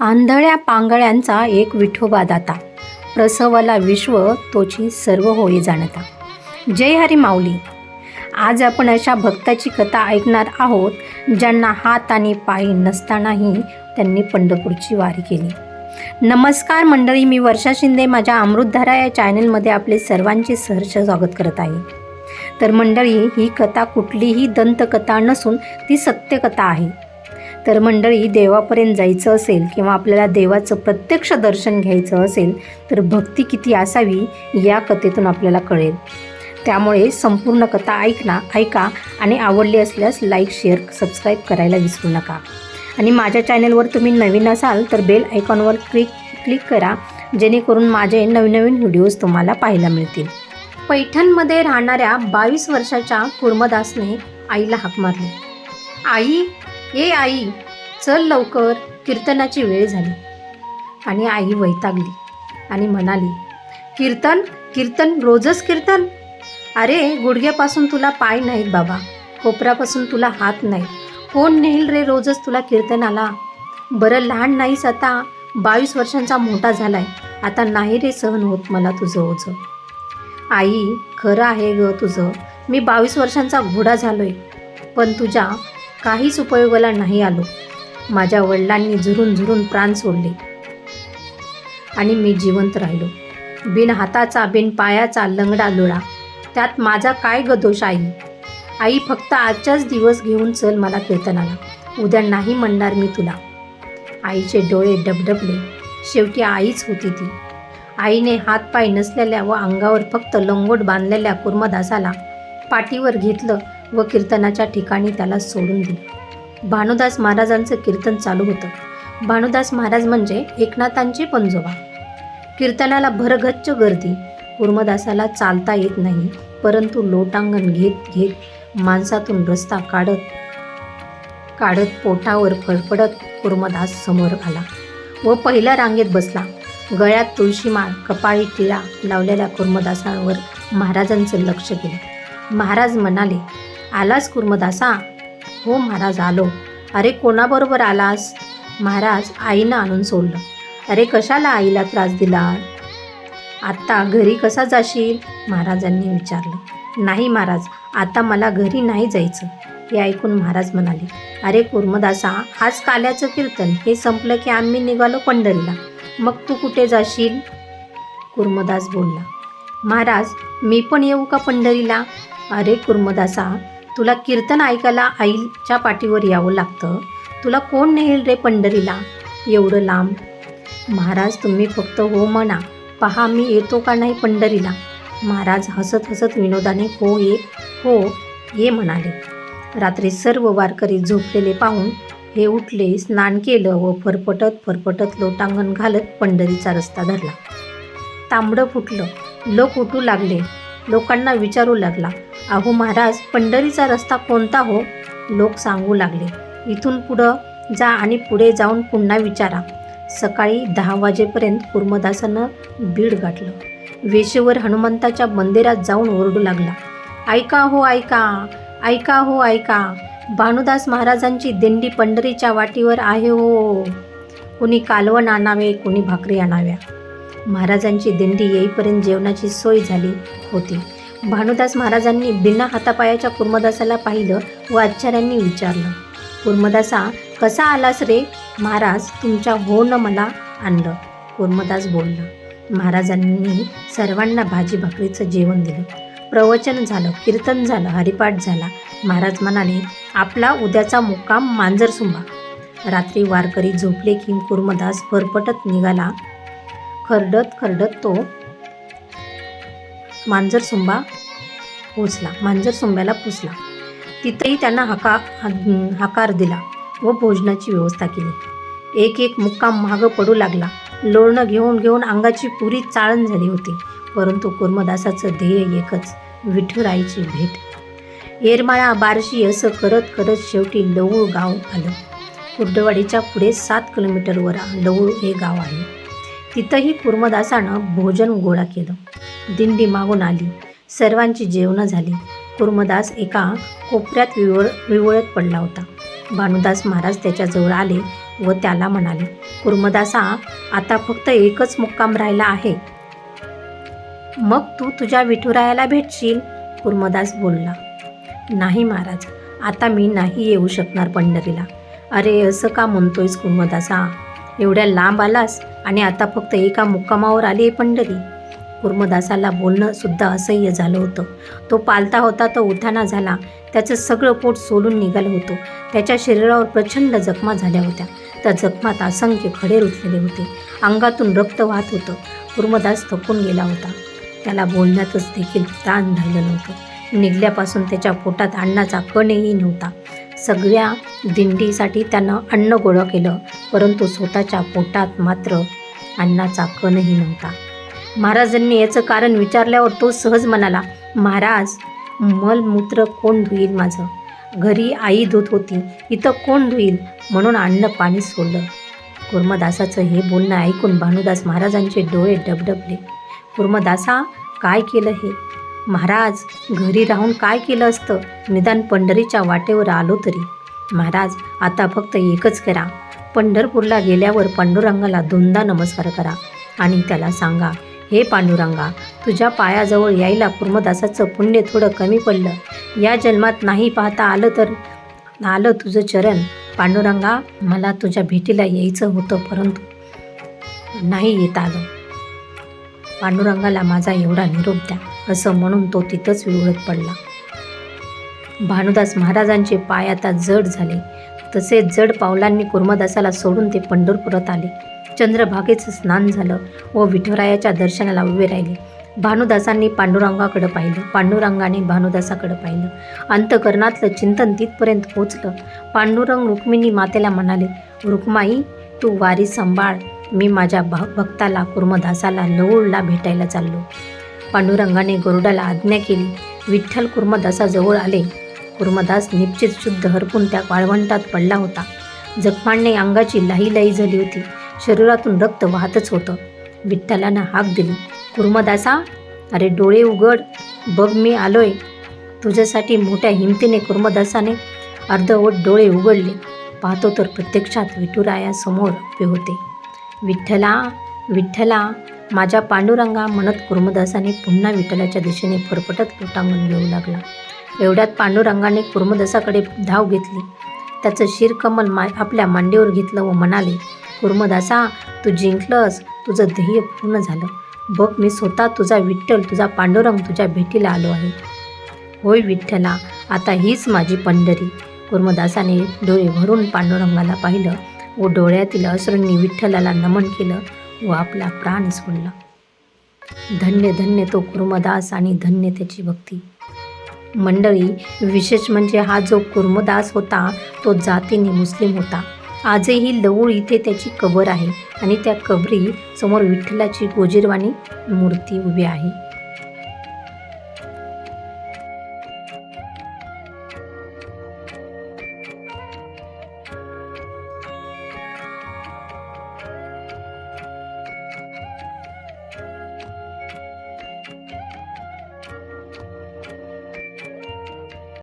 आंधळ्या पांगळ्यांचा एक विठोबा दाता. प्रसवाला विश्व तोची सर्व होई जाणता. जय हरी माऊली. आज आपण अशा भक्ताची कथा ऐकणार आहोत ज्यांना हात आणि पाय नसतानाही त्यांनी पंढरपूरची वारी केली. नमस्कार मंडळी मी वर्षा शिंदे. माझ्या अमृतधारा या चॅनलमध्ये आपले सर्वांचे सहर्ष स्वागत करत आहे. तर मंडळी ही कथा कुठलीही दंतकथा नसून ती सत्यकथा आहे. तर मंडळी देवापर्यंत जायचं असेल किंवा आपल्याला देवाचं प्रत्यक्ष दर्शन घ्यायचं असेल तर भक्ती किती असावी या कथेतून आपल्याला कळेल. त्यामुळे संपूर्ण कथा ऐकना ऐका आणि आवडली असल्यास लाईक शेअर सबस्क्राईब करायला विसरू नका. आणि माझ्या चॅनलवर तुम्ही नवीन असाल तर बेल आयकॉनवर क्लिक क्लिक करा जेणेकरून माझे नवीन नवीन व्हिडिओज तुम्हाला पाहायला मिळतील. पैठणमध्ये राहणाऱ्या बावीस वर्षाच्या कुर्मदासने आईला हाक मारली. आई ए आई चल लवकर. कीर्तनाची वेळ झाली. आणि आई वैतागली आणि म्हणाली कीर्तन कीर्तन रोजच कीर्तन? अरे गुडघ्यापासून तुला पाय नाहीत बाबा. कोपरापासून तुला हात नाही कोण नेईल रे रोजच तुला कीर्तनाला? बरं लहान नाहीस आता. बावीस वर्षांचा मोठा झालाय. आता नाही रे सहन होत मला तुझं ओझं. आई खरं आहे ग तुझं. मी बावीस वर्षांचा घोडा झालोय. पण तुझ्या काहीच उपयोगाला नाही आलो. माझ्या वडिलांनी झुरून झुरून प्राण सोडले. आणि मी जिवंत राहिलो. बिन हाताचा बिन पायाचा लंगडा लोळा. त्यात माझा काय गदोष आई? आई फक्त आजच्याच दिवस घेऊन चल मला कीर्तनाला. उद्या नाही म्हणणार मी तुला. आईचे डोळे डबडबले. शेवटी आईच होती ती. आईने हातपाय नसलेल्या व अंगावर फक्त लंगोट बांधलेल्या कुर्मदासाला पाठीवर घेतलं व कीर्तनाच्या ठिकाणी त्याला सोडून दिले. भानुदास महाराजांचं कीर्तन चालू होतं. भानुदास महाराज म्हणजे एकनाथांचे पंजोबा कीर्तनाला भरगच्च गर्दी. कुर्मदासाला चालता येत नाही परंतु लोटांगण घेत घेत माणसातून रस्ता काढत काढत पोटावर फडफडत कुर्मदास समोर आला व पहिल्या रांगेत बसला. गळ्यात तुळशीमाळ कपाळी टिळा लावलेल्या कुर्मदासावर महाराजांचं लक्ष गेलं. महाराज म्हणाले आलास कुर्मदासा? हो महाराज आलो. अरे कोणाबरोबर आलास? महाराज आईनं आणून सोडलं. अरे कशाला आईला त्रास दिला? आत्ता घरी कसा जाशील? महाराजांनी विचारलं. नाही महाराज आता मला घरी नाही जायचं. हे ऐकून महाराज म्हणाले. अरे कुर्मदासा आज काल्याचं कीर्तन. हे संपलं की आम्ही निघालो पंढरीला. मग तू कुठे जाशील? कुर्मदास बोलला. महाराज मी पण येऊ का पंढरीला? अरे कुर्मदासा तुला कीर्तन ऐकायला आईच्या पाठीवर यावं लागतं. तुला कोण नेईल रे पंढरीला? एवढं लांब. महाराज तुम्ही फक्त हो म्हणा. पहा मी येतो का नाही पंढरीला? महाराज हसत हसत विनोदाने हो ये हो ये म्हणाले. रात्री सर्व वारकरी झोपलेले पाहून हे उठले स्नान केलं व फरफटत फरफटत लोटांगण घालत पंढरीचा रस्ता धरला. तांबडं फुटलं. लोक उठू लागले. लोकांना विचारू लागला. अहो महाराज पंढरीचा रस्ता कोणता हो? लोक सांगू लागले. इथून पुढं जा आणि पुढे जाऊन पुन्हा विचारा. सकाळी दहा वाजेपर्यंत कुर्मदासानं बीड गाठलं. वेशेवर हनुमंताच्या मंदिरात जाऊन ओरडू लागला. ऐका हो ऐका ऐका हो ऐका. भानुदास महाराजांची दिंडी पंढरीच्या वाटीवर आहे हो. कुणी कालवण आणावे कुणी भाकरी आणाव्या. महाराजांची दिंडी येईपर्यंत जेवणाची सोय झाली होती. भानुदास महाराजांनी बिना हातापायाच्या कुर्मदासाला पाहिलं व आचार्यांनी विचारलं कुर्मदासा कसा आलास रे? महाराज तुमच्या हो न मला आणलं. कुर्मदास बोलला महाराजांनी सर्वांना भाजी भाकरीचं जेवण दिलं. प्रवचन झालं कीर्तन झालं हरिपाठ झाला. महाराज म्हणाले आपला उद्याचा मुक्काम मांजरसुंबा रात्री वारकरी झोपले की कुर्मदास भरपटत निघाला खरडत खरडत तो मांजरसुंबा पोचला. मांजरसुंब्याला पोचला तिथेही त्यांना हका हाकार दिला व भोजनाची व्यवस्था केली. एक एक मुक्काम मागं पडू लागला. लोळणं घेऊन घेऊन अंगाची पुरी चाळण झाली होती. परंतु कुर्मदासाचं ध्येय एकच विठुराईची भेट. येरमाळा बारशी असं करत करत शेवटी लवळ गाव आलं. कुर्डवाडीच्या पुढे सात किलोमीटरवर लवळ हे गाव आहे. तिथंही कुर्मदासानं भोजन गोळा केलं. दिंडी मागून आली. सर्वांची जेवणं झाली. कुर्मदास एका कोपऱ्यात विवळ विवळत पडला होता. भानुदास महाराज त्याच्याजवळ आले व त्याला म्हणाले कुर्मदासा आता फक्त एकच मुक्काम राहिला आहे. मग तू तुझ्या विठुरायाला भेटशील? कुर्मदास बोलला. नाही महाराज आता मी नाही येऊ शकणार पंढरीला. अरे असं का म्हणतोयस कुर्मदासा? एवढ्या लांब आलास आणि आता फक्त एका मुक्कामावर आली आहे पंढरी. कुर्मदासाला बोलणं सुद्धा असह्य झालं होतं. तो पालता होता तो उठाना झाला. त्याचं सगळं पोट सोलून निघालं होतं. त्याच्या शरीरावर प्रचंड जखमा झाल्या होत्या. त्या जखमात असंख्य खडे रुतलेले होते. अंगातून रक्त वाहत होतं. कुर्मदास थकून गेला होता. त्याला बोलण्यातच देखील ताण राहिलं नव्हतं. निघल्यापासून त्याच्या पोटात अन्नाचा कणही नव्हता. सगळ्या दिंडीसाठी त्यानं अन्न गोळा केलं परंतु स्वतःच्या पोटात मात्र अन्नाचा कणही नव्हता. महाराजांनी याचं कारण विचारल्यावर तो सहज म्हणाला महाराज मलमूत्र कोण धुईल माझं? घरी आई धुत होती इथं कोण धुईल म्हणून अन्न पाणी सोडलं. कुर्मदासाचं हे बोलणं ऐकून भानुदास महाराजांचे डोळे डबडबले. कुर्मदासा काय केलं हे? महाराज घरी राहून काय केलं असतं? निदान पंढरीच्या वाटेवर आलो तरी. महाराज आता फक्त एकच करा. पंढरपूरला गेल्यावर पांडुरंगाला दोनदा नमस्कार करा आणि त्याला सांगा हे पांडुरंगा तुझ्या पायाजवळ यायला कुर्मदासाचं पुण्य थोडं कमी पडलं. या जन्मात नाही पाहता आलं तर आलं तुझं चरण. पांडुरंगा मला तुझ्या भेटीला यायचं होतं परंतु नाही येत आलं. पांडुरंगाला माझा एवढा निरोप द्या. असं म्हणून तो तिथंच विवळत पडला. भानुदास महाराजांचे पाय आता जड झाले. तसेच जड पावलांनी कुर्मदासाला सोडून ते पंढरपुरात आले. चंद्रभागेचं स्नान झालं व विठुरायाच्या दर्शनाला उभे राहिले. भानुदासांनी पांडुरंगाकडं पाहिलं. पांडुरंगाने भानुदासाकडं पाहिलं. अंतकरणातलं चिंतन तिथपर्यंत पोचलं. पांडुरंग रुक्मिणी मातेला म्हणाले रुक्माई तू वारी सांभाळ. मी माझ्या भा भक्ताला कुर्मदासाला लवळला भेटायला चाललो. पांडुरंगाने गरुडाला आज्ञा केली. विठ्ठल कुर्मदासाजवळ आले. कुर्मदास निश्चित शुद्ध हरपून त्या वाळवंटात पडला होता. जखमांनी अंगाची लाही लाही झाली होती. शरीरातून रक्त वाहतच होतं. विठ्ठलानं हाक दिली. कुर्मदासा अरे डोळे उघड. बघ मी आलोय. तुझ्यासाठी मोठ्या हिमतीने कुर्मदासाने अर्धवट डोळे उघडले. पाहतो तर प्रत्यक्षात विठुरायासमोर उभे होते. विठ्ठला विठ्ठला माझ्या पांडुरंगा म्हणत कुर्मदासाने पुन्हा विठ्ठलाच्या दिशेने फरफटत लोटांगण घेऊ लागला. एवढ्यात पांडुरंगाने कुर्मदासाकडे धाव घेतली. त्याचं शिरकमल मा आपल्या मांडीवर घेतलं व म्हणाले कुर्मदासा तू जिंकलंस तुझं ध्येय पूर्ण झालं. बघ मी स्वतः तुझा विठ्ठल तुझा पांडुरंग तुझ्या भेटीला आलो आहे. होय विठ्ठला आता हीच माझी पंढरी. कुर्मदासाने डोळे भरून पांडुरंगाला पाहिलं व डोळ्यातील अश्रूंनी विठ्ठलाला नमन केलं. व आपला प्राण सोडला. धन्य धन्य तो कुर्मदास आणि धन्य त्याची भक्ती. मंडळी विशेष म्हणजे हा जो कुर्मदास होता तो जातीने मुस्लिम होता. आजही लवूळ इथे त्याची कबर आहे आणि त्या कबरी समोर विठ्ठलाची गोजीरवाणी मूर्ती उभी आहे.